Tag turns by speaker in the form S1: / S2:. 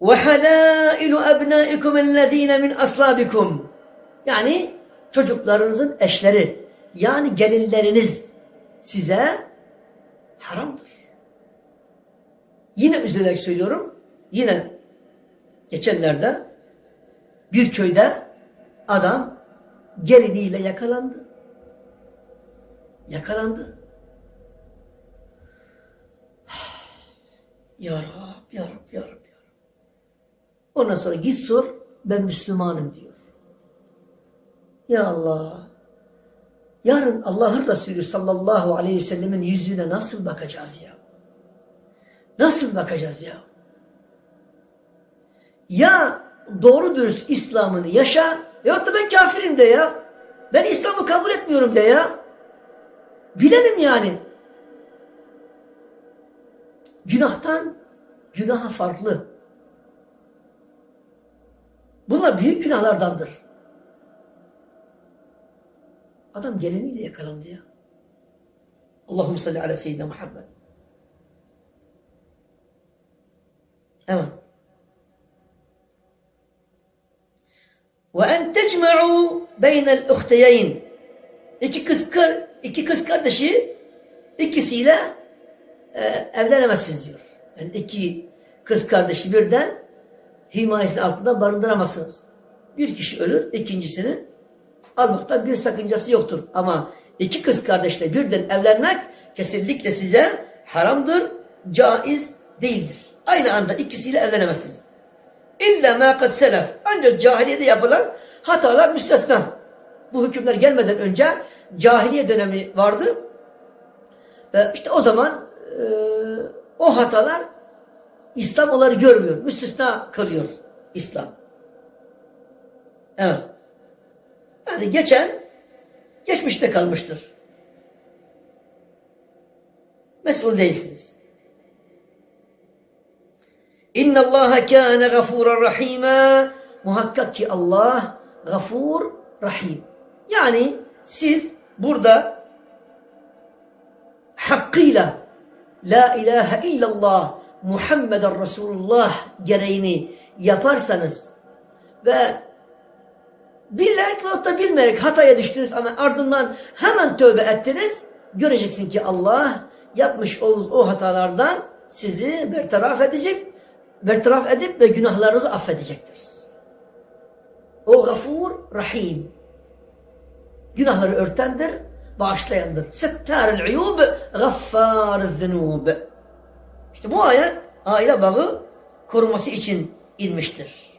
S1: وَحَلَائِلُ أَبْنَائِكُمْ الَّذ۪ينَ مِنْ أَصْلَابِكُمْ Yani çocuklarınızın eşleri, yani gelinleriniz size haramdır. Yine üzülerek söylüyorum, yine geçenlerde bir köyde adam geliniyle yakalandı. Yakalandı. Ya Rab, Ya Rab, Ya Rab, Ya Rab. Ondan sonra git sor, ben Müslümanım diyor. Ya Allah. Yarın Allah'ın Resulü sallallahu aleyhi ve sellemin yüzüne nasıl bakacağız ya? Nasıl bakacağız ya? Ya doğru dürüst İslam'ını yaşa veyahut da ben kafirim de ya. Ben İslam'ı kabul etmiyorum de ya. Bilelim yani. Günahtan günaha farklı. Bunlar büyük günahlardandır. Adam geliniyle yakalandı ya. Allahümme salli ala seyyidina Muhammed. Evet. Ve en tecme'u beynel uhteyeyn. İki kız, iki kız kardeşi ikisiyle e, evlenemezsiniz diyor. Yani iki kız kardeşi birden himayesi altında barındıramazsınız. Bir kişi ölür, ikincisini almakta bir sakıncası yoktur. Ama iki kız kardeşle birden evlenmek kesinlikle size haramdır, caiz değildir. Aynı anda ikisiyle evlenemezsiniz. İlla ma kad selef. Ancak cahiliyede yapılan hatalar müstesna. Bu hükümler gelmeden önce cahiliye dönemi vardı. Ve işte o zaman e, o hatalar İslam onları görmüyor. Müstesna kalıyor İslam. Evet. Yani geçen geçmişte kalmıştır. Mesul değilsiniz. İnna Allah kana gafuran rahima. Muhakkak ki Allah gafur rahim. Yani siz burada hakkıyla La ilahe illallah Muhammeden Resulullah gereğini yaparsanız ve bilerek veyahut da bilmeyerek hataya düştünüz ama ardından hemen tövbe ettiniz göreceksin ki Allah yapmış olduğunuz o hatalardan sizi bertaraf edecek bertaraf edip ve günahlarınızı affedecektir. O gafur rahim. Günahları örtendir, bağışlayandır. Settarul uyub, gaffarul zunub. İşte bu ayet aile bağı koruması için inmiştir.